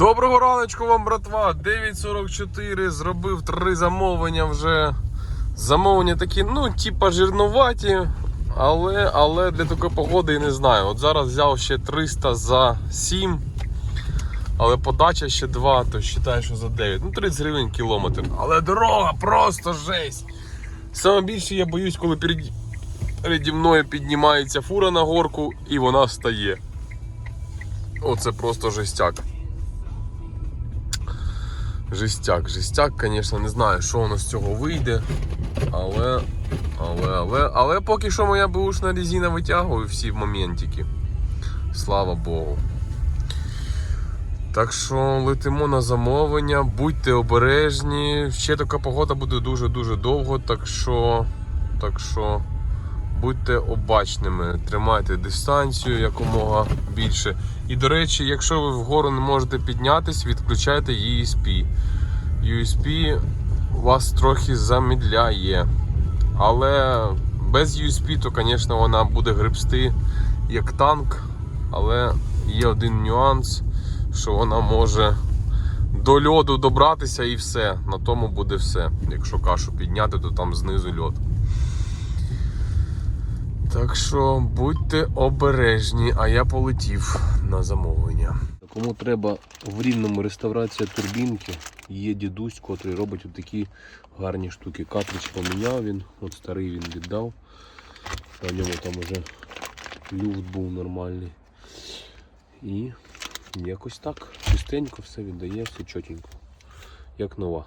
Доброго раночку вам, братва! 9.44, зробив три замовлення вже. Замовлення такі, ну, типа жирнуваті, але, але для такої погоди і не знаю. От зараз взяв ще 300 за 7, але подача ще 2, то вважаю, що за 9. Ну, 30 гривень кілометр. Але дорога просто жесть. Саме більше я боюсь, коли переді, мною піднімається фура на горку і вона стає. Оце просто жестяк. Жестяк, жестяк, звісно, не знаю, що воно з цього вийде. Але, але, але, але поки що моя бушна резина витягує всі моментики. Слава Богу. Так що летимо на замовлення, будьте обережні. Ще така погода буде дуже-дуже довго, так що, так що будьте обачними, тримайте дистанцію якомога більше. І до речі, якщо ви вгору не можете піднятись, відключайте ESP. USP вас трохи замідляє. Але без USP, то, звісно, вона буде гребсти як танк. Але є один нюанс, що вона може до льоду добратися і все. На тому буде все. Якщо кашу підняти, то там знизу льод. Так що будьте обережні, а я полетів на замовлення. Кому треба в рівному реставрація турбінки, є дідусь, котрий робить такі гарні штуки. Картридж поміняв він, от старий він віддав. На ньому там уже люфт був нормальний. І якось так. Чистенько все віддає, все чотенько. Як нова.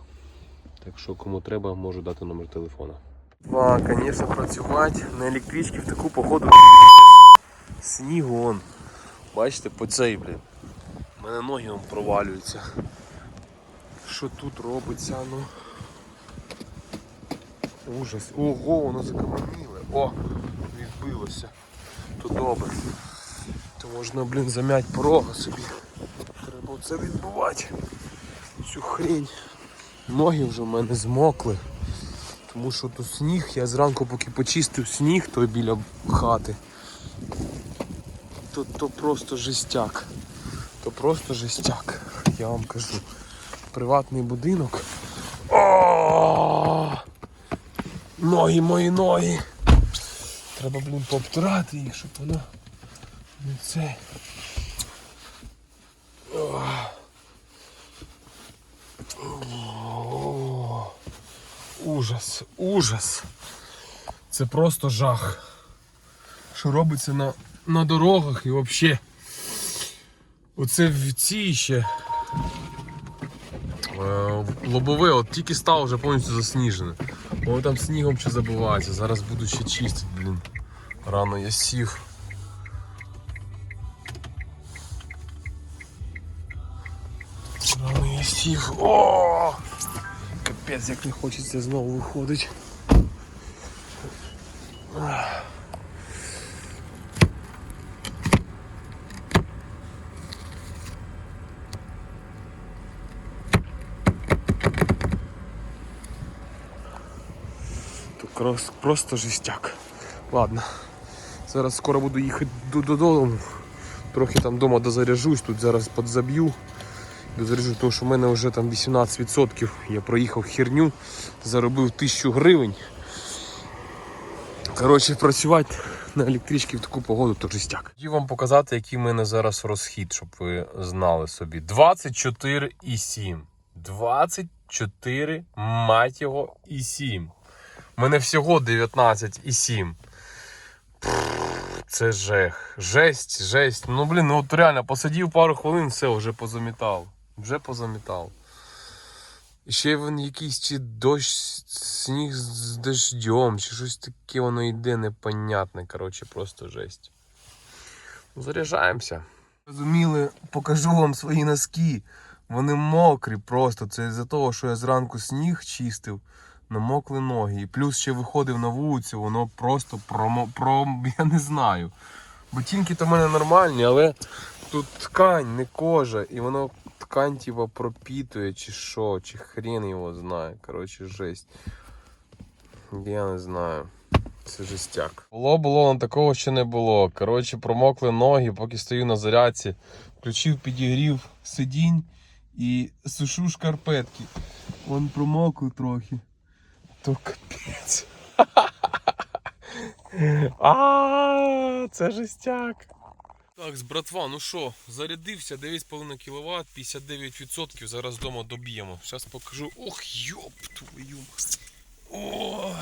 Так що кому треба, можу дати номер телефона. А, звісно, працювати на електричці в таку походу. Снігу он. Бачите, по цей, блін. У мене ноги он провалюються. Що тут робиться, ну? Ужас. Ого, воно закам'яніле. О, відбилося. То добре. То можна, блін, зам'ять порога собі. Треба це відбувати. Цю хрень. Ноги вже в мене змокли. Тому що то сніг, я зранку поки почистив сніг, той біля хати. То, то просто жестяк. То просто жестяк. Я вам кажу. Приватний будинок. О! Ноги мої ноги. Треба, блін, пообтирати їх, щоб воно не це. Ужас, ужас. Це просто жах. Що робиться на, на дорогах і взагалі. Оце в ці ще. е, Лобове, от тільки стало вже повністю засніжене. О, там снігом ще забувається. Зараз буду ще чистити, блін. Рано я сів. Рано я сів. О! Капець, як не хочеться знову виходить. Тут просто жестяк. Ладно. Зараз скоро буду їхати до- додому. Трохи там вдома дозаряжусь, тут зараз подзаб'ю. Дозаряжу, тому що в мене вже там 18%. Я проїхав херню, заробив 1000 гривень. Коротше, працювати на електричці в таку погоду то жестяк. Хотів вам показати, який в мене зараз розхід, щоб ви знали собі. 24,7. 24, мать його, і 7. У мене всього 19,7. Це жех. Жесть, жесть. Ну блін, ну от реально посидів пару хвилин, все, вже позамітав. Вже позамітав. Ще він якийсь чи дощ, сніг з дождем, чи щось таке воно йде непонятне. Коротше, просто жесть. Ну, Заряджаємося. Розуміли, покажу вам свої носки. Вони мокрі просто. Це з-за того, що я зранку сніг чистив, намокли ноги. І плюс ще виходив на вулицю, воно просто промо, про, я не знаю. Ботинки то в мене нормальні, але тут ткань, не кожа, і воно ткань типа пропітує, чи що, чи хрен його знає. Коротше, жесть. Я не знаю. Це жестяк. Було, було, але такого ще не було. Коротше, промокли ноги, поки стою на зарядці. Включив підігрів сидінь і сушу шкарпетки. Вон промокли трохи. То капець. А, це жестяк. Так, з братва, ну що, зарядився 9,5 кВт, 59%. Зараз вдома доб'ємо. Зараз покажу. Ох, йоп твою. О,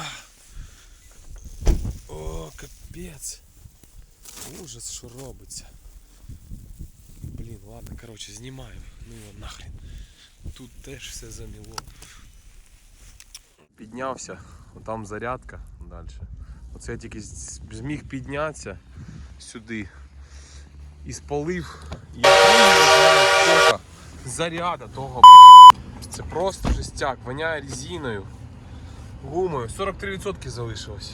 О, капець. Ужас, що робиться. Блін, ладно, коротше, знімаю. Ну його нахрен. Тут теж все заміло. Піднявся, там зарядка далі. Оце я тільки зміг піднятися сюди і спалив. Я не знаю скільки заряда того. Це просто жестяк, воняє резиною, гумою. 43% залишилось.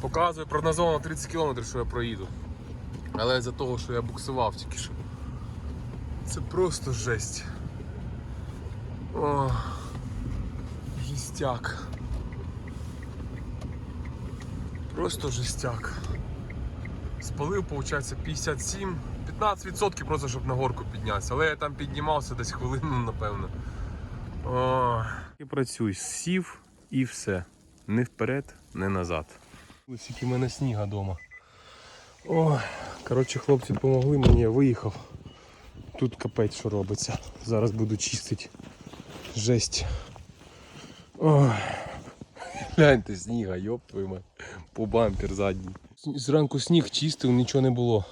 Показує прогнозовано 30 км, що я проїду. Але за того, що я буксував тільки що. Це просто жесть. О, жестяк. Просто жестяк. Спалив, виходить, 57. 15% просто, щоб на горку піднятися. Але я там піднімався десь хвилину, напевно. О, і працюй, сів і все. Не вперед, не назад. Ось який в мене сніга вдома. О, коротше, хлопці допомогли мені, я виїхав. Тут капець, що робиться. Зараз буду чистити. Жесть. Ой. Гляньте, сніга, йоп твою мать. По бампер задній. Зранку сніг чистив, нічого не було.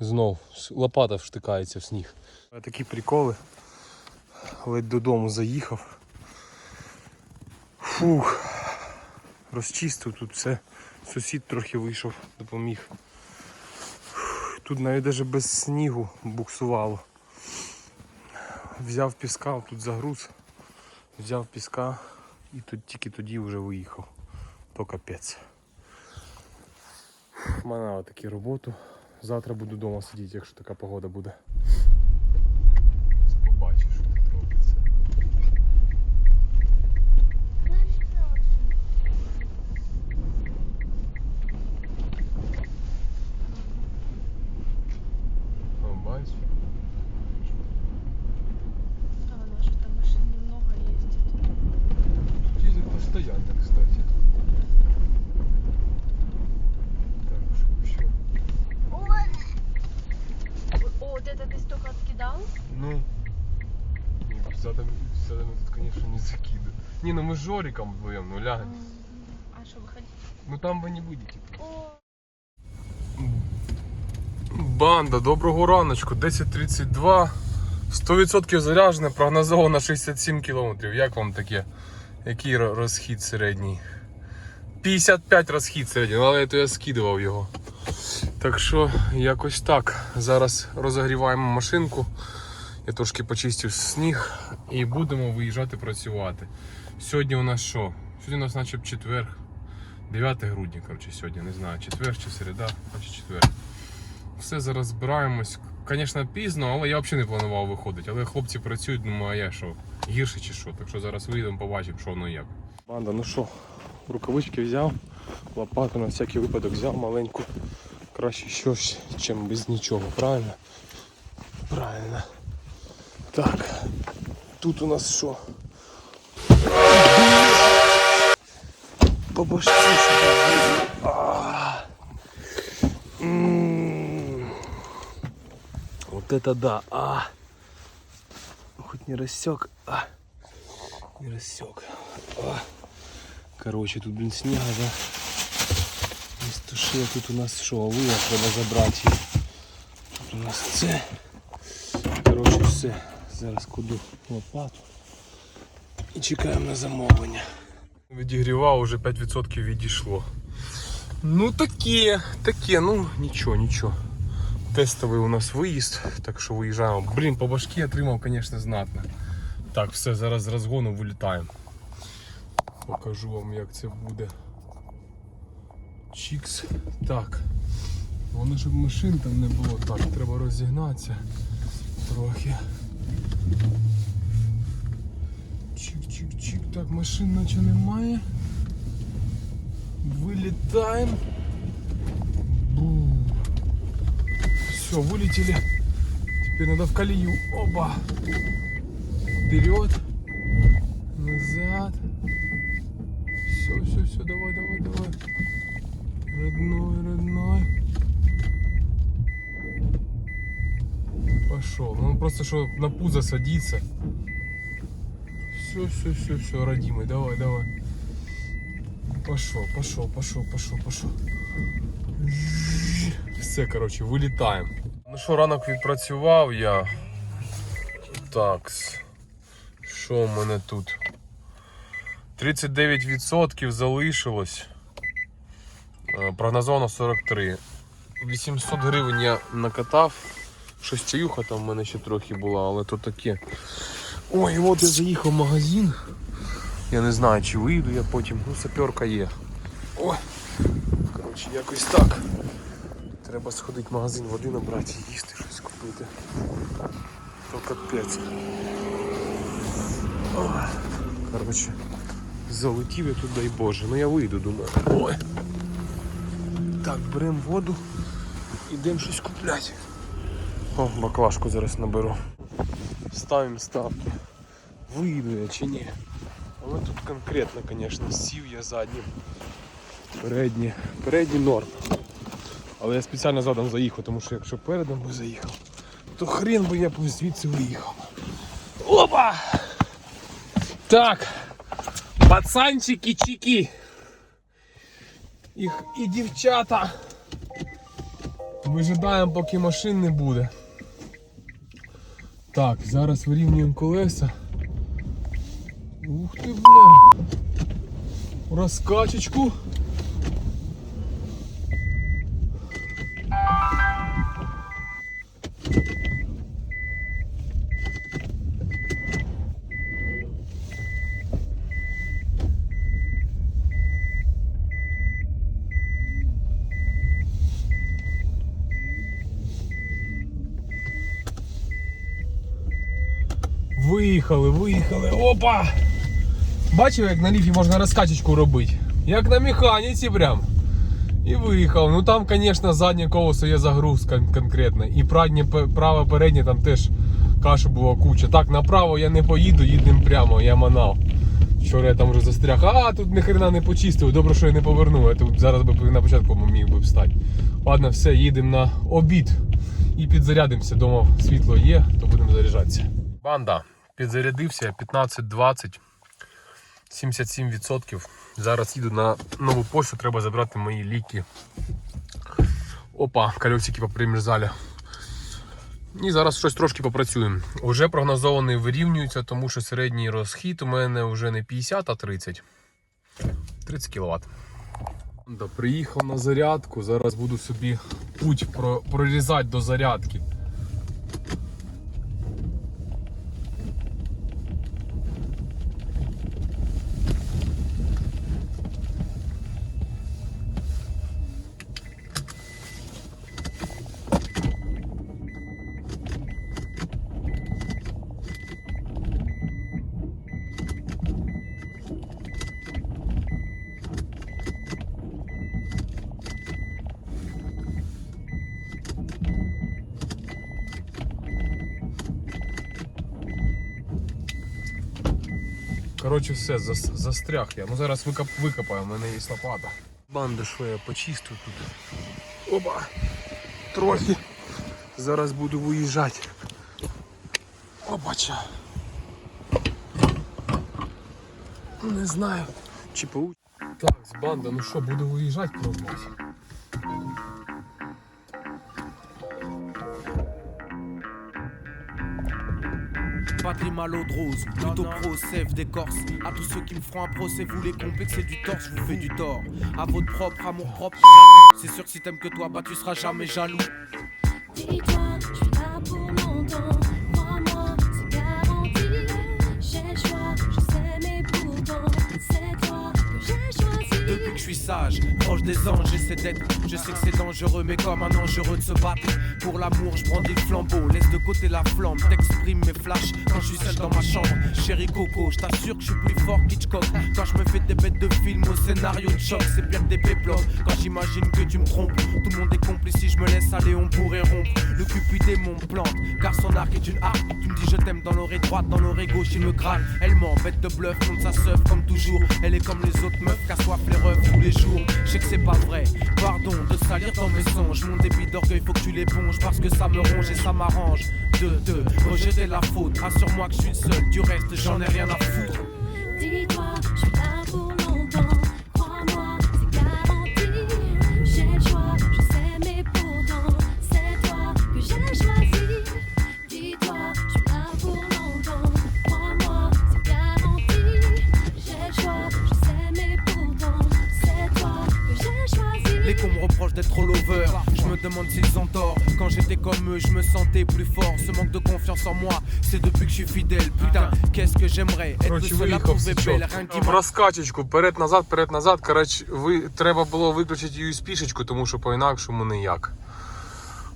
Знов. Лопата вштикається в сніг. Такі приколи. Ледь додому заїхав. Фух. Розчистив тут все. Сусід трохи вийшов, допоміг. Тут навіть навіть без снігу буксувало. Взяв піска, тут загруз. Взяв піска і тут тільки тоді вже виїхав. То капець. Мана таку роботу. Завтра буду вдома сидіти, якщо така погода буде. ну мы с Жориком вдвоем, ну ля. А что, выходить? Ну там вы не будете. О, Банда, доброго раночку, 10.32. 100% заряджене, прогнозовано 67 км. Як вам таке? Який ро- розхід середній? 55 розхід середній, але то я скидував його. Так що якось так. Зараз розогріваємо машинку. Я трошки почистив сніг і будемо виїжджати працювати. Сьогодні у нас що? Сьогодні у нас наче четвер. 9 грудня, коротше, сьогодні, не знаю, четвер чи середа, наче четвер. Все зараз збираємось. Звісно, пізно, але я взагалі не планував виходити. Але хлопці працюють, думаю, а я що, гірше чи що. Так що зараз вийдемо, побачимо, що воно як. Банда, ну що, рукавички взяв, лопату на всякий випадок взяв маленьку. Краще щось, чим без нічого, правильно? Правильно. Так, тут у нас що? По башці що А. М. Вот это да, а. Хоть не рассек, а. Не рассек. А. Короче, тут, блин, снега, да. Не стушил. Тут у нас що, вуя треба забрати. Тут у нас це. Короче, все. Зараз кладу лопату. І чекаємо на замовлення. Відігрівав, уже 5% відійшло. Ну таке, таке, ну нічого, нічого. Тестовий у нас виїзд, так що виїжджаємо. Блін, по башки отримав, звісно, знатно. Так, все, зараз з розгону вилітаємо. Покажу вам, як це буде. Чікс. Так. Воно щоб машин там не було. Так, треба розігнатися трохи. Так, машин наче немає. Вылетаем. Все, вылетели. Теперь надо в колею. Оба. Вперед. Назад. Все, все, все, давай, давай, давай. Родной, родной. Пошел. Ну просто что на пузо садится. Все, все, все, все, родимый, давай, давай. Пошел, пошел, пошел, пошел, пошел. Все, коротше, вилітаємо. Ну що, ранок відпрацював я. Так. Що в мене тут? 39% залишилось. Е, Прогнозовано 43. 800 гривень я накатав. Щось чаюха там в мене ще трохи була, але то таке. Ой, от я заїхав в магазин. Я не знаю, чи вийду я потім. Ну, саперка є. Ой. Коротше, якось так. Треба сходити в магазин води набрати, і їсти щось купити. То капець. Коротше, залетів я тут, дай Боже. Ну я вийду, думаю. Ой. Так, беремо воду, ідемо щось купляти. О, баклажку зараз наберу. Ставимо ставки. Вийду я чи ні. Але тут конкретно, звісно, сів я заднім. Передні. Передні норм. Але я спеціально задом заїхав, тому що якщо передом би заїхав, то хрен би я звідси виїхав. Опа! Так. Пацанчики чики. І, і дівчата. Вижидаємо, поки машин не буде. Так, зараз вирівнюємо колеса. Ух ти, бля. Розкачечку. Виїхали, виїхали. Опа! Бачив, як на ліфі можна розкачечку робити. Як на механіці прям. І виїхав. Ну там, звісно, заднє колесо є загрузка конкретна. І праднє, праве переднє там теж кашу було куча. Так, направо я не поїду, їдемо прямо, я манав. Вчора я там вже застряг. А, тут ніхрена не почистив. Добре, що я не повернув. Я тут зараз би на початку міг би встати. Ладно, все, їдемо на обід і підзарядимося. Дома світло є, то будемо заряджатися. Банда, підзарядився 15-20. 77%. Зараз їду на нову пошту, треба забрати мої ліки. Опа, кольосики попримерзали. І зараз щось трошки попрацюємо. Уже прогнозований вирівнюється, тому що середній розхід у мене вже не 50, а 30. 30 кВт. Приїхав на зарядку, зараз буду собі путь прорізати до зарядки. Коротше, все, зас- застряг я. Ну зараз викоп, викопаю, в мене є лопата. Банди, що я почистив тут. Опа! Трохи. Зараз буду виїжджати. Опача. Не знаю. Чи получ... Так, з банда, ну що, буду виїжджати пробувати. Pas de mal aux droses, plutôt pro sève des corses. À tous ceux qui me feront un procès, vous les complexez du torse, je vous fais du tort. À votre propre amour propre, c'est sûr que si t'aimes que toi, bah tu seras jamais jaloux. Dis-toi, je suis là pour longtemps. Crois-moi, c'est garanti. J'ai le choix, je sais, mais pourtant, c'est toi que j'ai choisi. Je suis sage, proche des anges, j'essaie d'être. Je sais que c'est dangereux, mais comme un dangereux de se battre. Pour l'amour, je brandis le flambeau, laisse de côté la flamme, t'exprimes mes flashs quand je suis seul dans ma chambre. Chérie Coco, je t'assure que je suis plus fort qu'Hitchcock. Quand je me fais des bêtes de film au scénario de choc, c'est pire que des péplums. Quand j'imagine que tu me trompes, tout le monde est complice. Si je me laisse aller, on pourrait rompre. Le cupidé mon plante, car son arc est une arme. Tu me dis je t'aime dans l'oreille droite, dans l'oreille gauche, il me gratte. Elle ment, bête de bluff, contre sa seuf comme toujours. Elle est comme les autres meufs, qu'assoif les refs tous les jours. Je sais que c'est pas vrai, pardon de salir dans mes. Mon débit d'orgueil, faut que tu l'éponges parce que ça me ronge et ça m'arrange. De te rejeter la faute, rassure-moi que je suis seul. Du reste, j'en ai rien à foutre. Suis fidèle. Putain, qu'est-ce que j'aimerais être le seul à виїхав trouver belle. Rien qui В розкачечку, перед-назад, перед-назад. Коротше, ви, треба було виключити USB-шечку, тому що по-інакшому ніяк.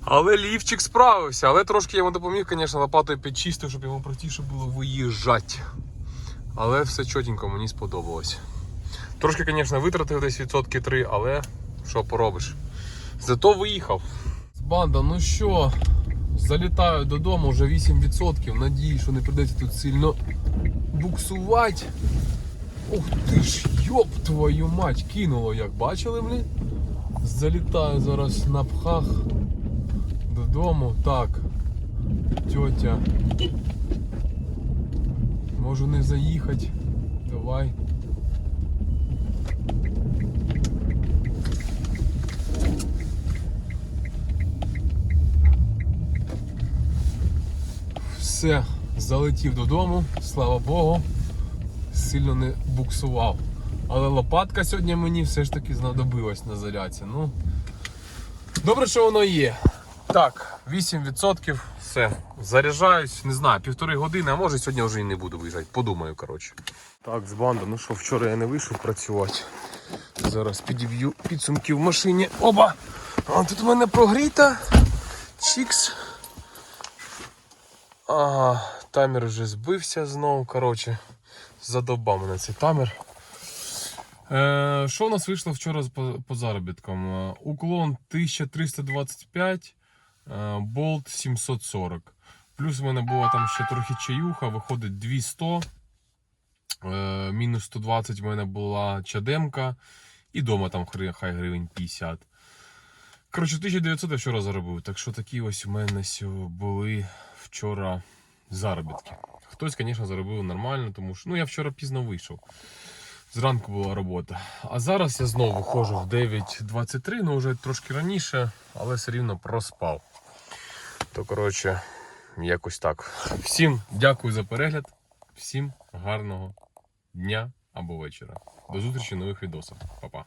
Але лівчик справився, але трошки я йому допоміг, звісно, лопатою підчистив, щоб йому простіше було виїжджати. Але все чотенько, мені сподобалось. Трошки, звісно, витратив десь відсотки 3, але що поробиш. Зато виїхав. Банда, ну що, залітаю додому вже 8%. Надію, що не придеться тут сильно буксувати. Ух ти ж, йоп твою мать, кинуло, як бачили, блін? Залітаю зараз на пхах додому. Так. Тьотя. Можу не заїхати. Давай. Все, залетів додому, слава Богу сильно не буксував. Але лопатка сьогодні мені все ж таки знадобилась на зарядці. Ну, добре, що воно є. Так, 8%, все. Заряджаюсь, не знаю, півтори години, а може сьогодні вже і не буду виїжджати. Подумаю, коротше. Так, з банда, ну що, вчора я не вийшов працювати. Зараз підіб'ю підсумки в машині. Оба! А тут у мене прогріта. Чікс. Ага, таймер вже збився знову. Коротше, задовбав мене цей таймер. Е, що у нас вийшло вчора по, по заробіткам? Е, Уклон 1325, е, болт 740. Плюс в мене була там ще трохи чаюха, виходить 200. Е, мінус 120 в мене була чадемка. І дома там хай гривень 50. Коротше, 1900 я вчора заробив. Так що такі ось у мене були вчора заробітки. Хтось, звісно, заробив нормально, тому що ну, я вчора пізно вийшов. Зранку була робота. А зараз я знову виходжу в 9.23, ну вже трошки раніше, але все рівно проспав. То, коротше, якось так. Всім дякую за перегляд, всім гарного дня або вечора. До зустрічі в нових відосах. Па-па.